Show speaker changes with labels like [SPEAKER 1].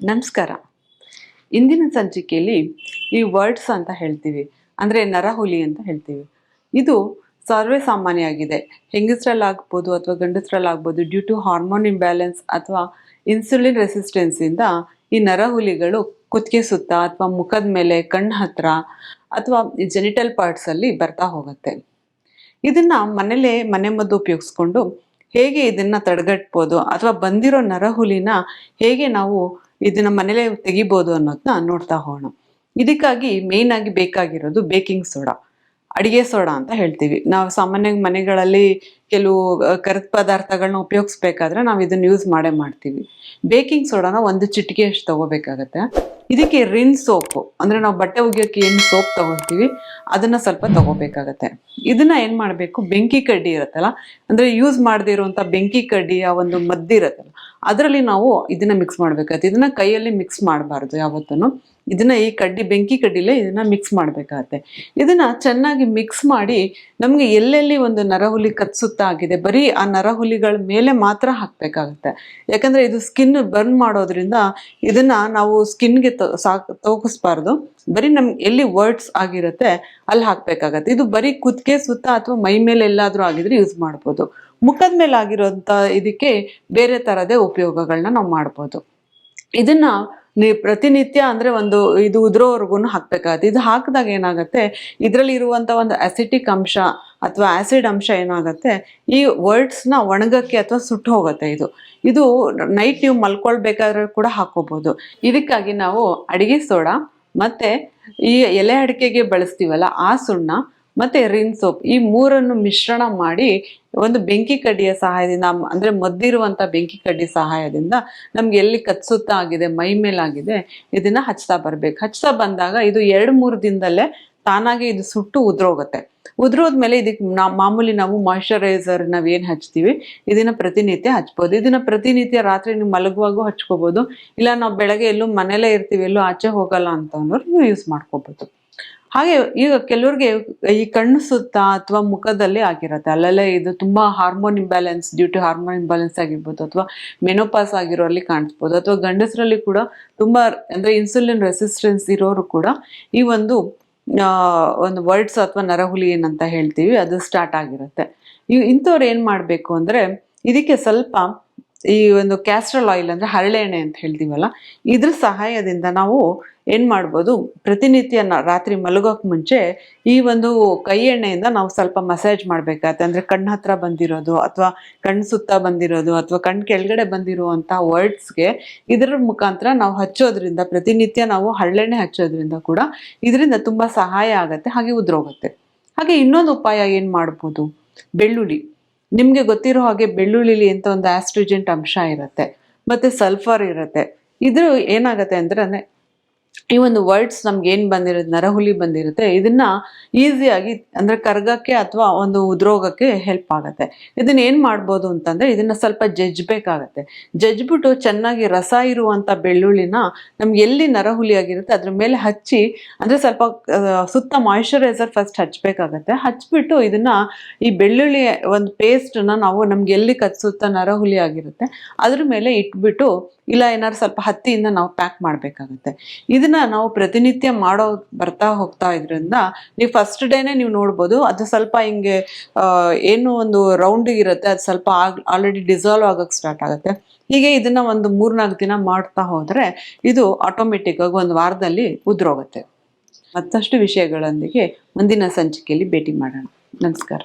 [SPEAKER 1] ನಮಸ್ಕಾರ. ಇಂದಿನ ಸಂಚಿಕೆಯಲ್ಲಿ ಈ ವರ್ಡ್ಸ್ ಅಂತ ಹೇಳ್ತೀವಿ. ಅಂದರೆ ನರಹುಲಿ ಅಂತ ಹೇಳ್ತೀವಿ. ಇದು ಸರ್ವೇ ಸಾಮಾನ್ಯ ಆಗಿದೆ ಹೆಂಗಸರಲ್ಲಾಗ್ಬೋದು ಅಥವಾ ಗಂಡಸರಲ್ಲಾಗ್ಬೋದು ಡ್ಯೂ ಟು ಹಾರ್ಮೋನ್ ಇಂಬ್ಯಾಲೆನ್ಸ್ ಅಥವಾ ಇನ್ಸುಲಿನ್ ರೆಸಿಸ್ಟೆನ್ಸಿಂದ ಈ ನರಹುಲಿಗಳು ಕುತ್ತಿಗೆ ಸುತ್ತ ಅಥವಾ ಮುಖದ ಮೇಲೆ, ಕಣ್ಣು ಹತ್ರ ಅಥವಾ ಜೆನಿಟಲ್ ಪಾರ್ಟ್ಸಲ್ಲಿ ಬರ್ತಾ ಹೋಗುತ್ತೆ. ಇದನ್ನ ಮನೇಲೇ ಮನೆ ಮದ್ದು ಉಪಯೋಗಿಸ್ಕೊಂಡು ಹೇಗೆ ಇದನ್ನ ತಡೆಗಟ್ಬೋದು ಅಥವಾ ಬಂದಿರೋ ನರಹುಲಿನ ಹೇಗೆ ನಾವು ಇದನ್ನ ಮನೇಲೆ ತೆಗಿಬೋದು ಅನ್ನೋದನ್ನ ನೋಡ್ತಾ ಹೋಗೋಣ. ಇದಕ್ಕಾಗಿ ಮೇನ್ ಆಗಿ ಬೇಕಾಗಿರೋದು ಬೇಕಿಂಗ್ ಸೋಡಾ ಅಡಿಗೆ ಸೋಡಾ ಅಂತ ಹೇಳ್ತೀವಿ. ನಾವು ಸಾಮಾನ್ಯವಾಗಿ ಮನೆಗಳಲ್ಲಿ ಕೆಲವು ಕರೆದ ಪದಾರ್ಥಗಳನ್ನ ಉಪಯೋಗಿಸ್ಬೇಕಾದ್ರೆ ನಾವು ಇದನ್ನ ಯೂಸ್ ಮಾಡೇ ಮಾಡ್ತೀವಿ. ಬೇಕಿಂಗ್ ಸೋಡಾನ ಒಂದು ಚಿಟಿಕೆ ಅಷ್ಟು ತಗೋಬೇಕಾಗತ್ತೆ. ಇದಕ್ಕೆ ರಿನ್ ಸೋಪ್, ಅಂದ್ರೆ ನಾವು ಬಟ್ಟೆ ಒಗೆಯೋಕ್ಕೆ ಏನು ಸೋಪ್ ತಗೊಳ್ತೀವಿ, ಅದನ್ನ ಸ್ವಲ್ಪ ತಗೋಬೇಕಾಗತ್ತೆ. ಇದನ್ನ ಏನ್ ಮಾಡಬೇಕು, ಬೆಂಕಿ ಕಡ್ಡಿ ಇರುತ್ತಲ್ಲ, ಅಂದ್ರೆ ಯೂಸ್ ಮಾಡದೇ ಇರುವಂತ ಬೆಂಕಿ ಕಡ್ಡಿಯ ಒಂದು ಮದ್ದಿರತ್ತಲ್ಲ, ಅದರಲ್ಲಿ ನಾವು ಇದನ್ನ ಮಿಕ್ಸ್ ಮಾಡ್ಬೇಕಾಗತ್ತೆ. ಇದನ್ನ ಕೈಯಲ್ಲಿ ಮಿಕ್ಸ್ ಮಾಡಬಾರ್ದು ಯಾವತ್ತೂ ಇದನ್ನ ಈ ಕಡ್ಡಿ, ಬೆಂಕಿ ಕಡ್ಡಿಲೇ ಇದನ್ನ ಮಿಕ್ಸ್ ಮಾಡ್ಬೇಕಾಗತ್ತೆ. ಇದನ್ನ ಚೆನ್ನಾಗಿ ಮಿಕ್ಸ್ ಮಾಡಿ ನಮ್ಗೆ ಎಲ್ಲೆಲ್ಲಿ ಒಂದು ನರಹುಲಿ ಕತ್ಸುತ್ತ ಆಗಿದೆ, ಬರೀ ಆ ನರಹುಲಿಗಳ ಮೇಲೆ ಮಾತ್ರ ಹಾಕ್ಬೇಕಾಗತ್ತೆ. ಯಾಕಂದ್ರೆ ಇದು ಸ್ಕಿನ್ ಬರ್ನ್ ಮಾಡೋದ್ರಿಂದ ಇದನ್ನ ನಾವು ಸ್ಕಿನ್ಗೆ ತೋಕಿಸ್ಬಾರ್ದು ಬರೀ ನಮ್ಗೆ ಎಲ್ಲಿ ವರ್ಡ್ಸ್ ಆಗಿರುತ್ತೆ ಅಲ್ಲಿ ಹಾಕ್ಬೇಕಾಗತ್ತೆ. ಇದು ಬರೀ ಕುತ್ತಿಗೆ ಸುತ್ತ ಅಥವಾ ಮೈ ಮೇಲೆ ಎಲ್ಲಾದ್ರೂ ಆಗಿದ್ರೆ ಯೂಸ್ ಮಾಡ್ಬೋದು. ಮುಖದ ಮೇಲೆ ಆಗಿರೋಂಥ ಇದಕ್ಕೆ ಬೇರೆ ತರದೇ ಉಪಯೋಗಗಳನ್ನ ನಾವು ಮಾಡ್ಬೋದು. ಇದನ್ನ ನೀವು ಪ್ರತಿನಿತ್ಯ ಅಂದರೆ ಒಂದು ಇದು ಉದುರೋವರೆಗೂ ಹಾಕ್ಬೇಕಾಗತ್ತೆ. ಇದು ಹಾಕಿದಾಗ ಏನಾಗುತ್ತೆ? ಇದರಲ್ಲಿ ಇರುವಂಥ ಒಂದು ಅಸಿಟಿಕ್ ಅಂಶ ಅಥವಾ ಆ್ಯಸಿಡ್ ಅಂಶ ಏನಾಗುತ್ತೆ? ಈ ವರ್ಡ್ಸ್ನ ಒಣಗಕ್ಕೆ ಅಥವಾ ಸುಟ್ಟು ಹೋಗುತ್ತೆ ಇದು. ಇದು ನೈಟ್ ನೀವು ಮಲ್ಕೊಳ್ಬೇಕಾದ್ರೆ ಕೂಡ ಹಾಕೋಬಹುದು ಇದಕ್ಕಾಗಿ ನಾವು ಅಡಿಗೆ ಸೋಡಾ ಮತ್ತು ಈ ಎಲೆ ಅಡಿಕೆಗೆ ಬಳಸ್ತೀವಲ್ಲ ಆ ಸುಣ್ಣ ಮತ್ತೆ ರಿನ್ ಸೋಪ್ ಈ ಮೂರನ್ನು ಮಿಶ್ರಣ ಮಾಡಿ ಒಂದು ಬೆಂಕಿ ಕಡ್ಡಿಯ ಸಹಾಯದಿಂದ, ಅಂದರೆ ಮದ್ದಿರುವಂತ ಬೆಂಕಿ ಕಡ್ಡಿ ಸಹಾಯದಿಂದ ನಮ್ಗೆ ಎಲ್ಲಿ ಕತ್ಸುತ್ತ ಆಗಿದೆ, ಮೈ ಮೇಲಾಗಿದೆ ಇದನ್ನ ಹಚ್ತಾ ಬರ್ಬೇಕು. ಹಚ್ತಾ ಬಂದಾಗ ಇದು ಎರಡು ಮೂರು ದಿನದಲ್ಲೇ ತಾನಾಗೆ ಇದು ಸುಟ್ಟು ಉದ್ರೋಗುತ್ತೆ. ಉದ್ರೋದ್ಮೇಲೆ ಇದಕ್ಕೆ ನಾ ಮಾಮೂಲಿ ನಾವು ಮಾಯಶ್ಚರೈಸರ್ ನಾವ್ ಏನ್ ಹಚ್ತೀವಿ, ಇದನ್ನ ಪ್ರತಿನಿತ್ಯ ಹಚ್ಬೋದು. ಇದನ್ನ ಪ್ರತಿನಿತ್ಯ ರಾತ್ರಿ ನೀವು ಮಲಗುವಾಗೂ ಹಚ್ಕೋಬೋದು. ಇಲ್ಲ ನಾವು ಬೆಳಗ್ಗೆ ಎಲ್ಲೂ ಮನೇಲೇ ಇರ್ತೀವಿ, ಎಲ್ಲೂ ಆಚೆ ಹೋಗಲ್ಲ ಅಂತ ಅಂದ್ರೆ ನೀವು ಯೂಸ್ ಮಾಡ್ಕೋಬಹುದು ಹಾಗೆ ಈಗ ಕೆಲವ್ರಿಗೆ ಈ ಕಣ್ಣು ಸುತ್ತ ಅಥವಾ ಮುಖದಲ್ಲಿ ಆಗಿರುತ್ತೆ. ಅಲ್ಲೆಲ್ಲ ಇದು ತುಂಬಾ hormone imbalance due to hormone imbalance ಆಗಿರ್ಬೋದು ಅಥವಾ ಮೆನೋಪಾಸ್ ಆಗಿರೋರಲ್ಲಿ ಕಾಣಿಸ್ಬೋದು. ಅಥವಾ ಗಂಡಸರಲ್ಲಿ ಕೂಡ ತುಂಬಾ ಅಂದ್ರೆ ಇನ್ಸುಲಿನ್ ರೆಸಿಸ್ಟೆನ್ಸ್ ಇರೋರು ಕೂಡ ಈ ಒಂದು ಒಂದು ವರ್ಡ್ಸ್ ಅಥವಾ ನರಹುಲಿ ಏನಂತ ಹೇಳ್ತೀವಿ, ಅದು ಸ್ಟಾರ್ಟ್ ಆಗಿರುತ್ತೆ. ಇಂಥವ್ರು ಏನ್ ಮಾಡ್ಬೇಕು ಅಂದ್ರೆ ಇದಕ್ಕೆ ಸ್ವಲ್ಪ ಈ ಒಂದು ಕ್ಯಾಸ್ಟ್ರಲ್ ಆಯಿಲ್ ಅಂದ್ರೆ ಹರಳೆಣ್ಣೆ ಅಂತ ಹೇಳ್ತೀವಲ್ಲ, ಇದ್ರ ಸಹಾಯದಿಂದ ನಾವು ಏನ್ ಮಾಡ್ಬೋದು ಪ್ರತಿನಿತ್ಯ ರಾತ್ರಿ ಮಲಗೋಕ್ ಮುಂಚೆ ಈ ಒಂದು ಕೈ ಎಣ್ಣೆಯಿಂದ ನಾವು ಸ್ವಲ್ಪ ಮಸಾಜ್ ಮಾಡ್ಬೇಕಾಗತ್ತೆ. ಅಂದ್ರೆ ಕಣ್ಣು ಹತ್ರ ಬಂದಿರೋದು ಅಥವಾ ಕಣ್ಣು ಸುತ್ತ ಬಂದಿರೋದು ಅಥವಾ ಕಣ್ ಕೆಳಗಡೆ ಬಂದಿರುವಂತಹ ವರ್ಡ್ಸ್ಗೆ ಇದರ ಮುಖಾಂತರ ನಾವು ಹಚ್ಚೋದ್ರಿಂದ, ಪ್ರತಿನಿತ್ಯ ನಾವು ಹರಳೆಣ್ಣೆ ಹಚ್ಚೋದ್ರಿಂದ ಕೂಡ ಇದರಿಂದ ತುಂಬಾ ಸಹಾಯ ಆಗತ್ತೆ, ಹಾಗೆ ಉದ್ರೋಗತ್ತೆ. ಹಾಗೆ ಇನ್ನೊಂದು ಉಪಾಯ ಏನ್ ಮಾಡ್ಬೋದು, ಬೆಳ್ಳುಳ್ಳಿ. ನಿಮ್ಗೆ ಗೊತ್ತಿರೋ ಹಾಗೆ ಬೆಳ್ಳುಳ್ಳಿಲಿ ಅಂತ ಒಂದು ಆಸ್ಟ್ರಿಜೆಂಟ್ ಅಂಶ ಇರುತ್ತೆ, ಮತ್ತೆ ಸಲ್ಫರ್ ಇರುತ್ತೆ. ಇದು ಏನಾಗುತ್ತೆ ಅಂದ್ರೆ ಈ ಒಂದು ವರ್ಡ್ಸ್ ನಮ್ಗೆ ಏನ್ ಬಂದಿರುತ್ತೆ ನರಹುಲಿ ಬಂದಿರುತ್ತೆ. ಇದನ್ನ ಈಸಿಯಾಗಿ ಅಂದ್ರೆ ಕರ್ಗಕ್ಕೆ ಅಥವಾ ಒಂದು ಉದ್ರೋಗಕ್ಕೆ ಹೆಲ್ಪ್ ಆಗತ್ತೆ. ಇದನ್ನ ಏನ್ ಮಾಡ್ಬೋದು ಅಂತಂದ್ರೆ ಇದನ್ನ ಸ್ವಲ್ಪ ಜಜ್ಬೇಕಾಗತ್ತೆ. ಜಜ್ಬಿಟ್ಟು ಚೆನ್ನಾಗಿ ರಸ ಇರುವಂತ ಬೆಳ್ಳುಳ್ಳಿನ ನಮ್ಗೆ ಎಲ್ಲಿ ನರಹುಲಿ ಆಗಿರುತ್ತೆ ಅದ್ರ ಮೇಲೆ ಹಚ್ಚಿ, ಅಂದ್ರೆ ಸ್ವಲ್ಪ ಸುತ್ತ ಮಾಯಿಶ್ಚರೈಸರ್ ಫಸ್ಟ್ ಹಚ್ಬೇಕಾಗತ್ತೆ. ಹಚ್ಬಿಟ್ಟು ಇದನ್ನ ಈ ಬೆಳ್ಳುಳ್ಳಿ ಒಂದು ಪೇಸ್ಟನ್ನ ನಾವು ನಮ್ಗೆ ಎಲ್ಲಿ ಕತ್ಸುತ್ತ ನರಹುಲಿ ಆಗಿರುತ್ತೆ, ಅದ್ರ ಮೇಲೆ ಇಟ್ಬಿಟ್ಟು ಇಲ್ಲ ಏನಾದ್ರು ಸ್ವಲ್ಪ ಹತ್ತಿಯಿಂದ ನಾವು ಪ್ಯಾಕ್ ಮಾಡ್ಬೇಕಾಗತ್ತೆ. ಇದನ್ನ ನಾವು ಪ್ರತಿನಿತ್ಯ ಮಾಡೋ ಬರ್ತಾ ಹೋಗ್ತಾ ಇದ್ರಿಂದ ನೀವು ಫಸ್ಟ್ ಡೇನೆ ನೀವು ನೋಡ್ಬೋದು. ಅದು ಸ್ವಲ್ಪ ಹಿಂಗೆ ಏನು ಒಂದು ರೌಂಡ್ ಇರುತ್ತೆ, ಅದು ಸ್ವಲ್ಪ ಆಲ್ರೆಡಿ ಡಿಸಾಲ್ವ್ ಆಗೋಕೆ ಸ್ಟಾರ್ಟ್ ಆಗುತ್ತೆ. ಹೀಗೆ ಇದನ್ನ ಒಂದು ಮೂರ್ನಾಲ್ಕು ದಿನ ಮಾಡ್ತಾ ಹೋದ್ರೆ ಇದು ಆಟೋಮೆಟಿಕ್ ಆಗಿ ಒಂದು ವಾರದಲ್ಲಿ ಉದುರೋಗುತ್ತೆ. ಮತ್ತಷ್ಟು ವಿಷಯಗಳೊಂದಿಗೆ ಮುಂದಿನ ಸಂಚಿಕೆಯಲ್ಲಿ ಭೇಟಿ ಮಾಡೋಣ. ನಮಸ್ಕಾರ.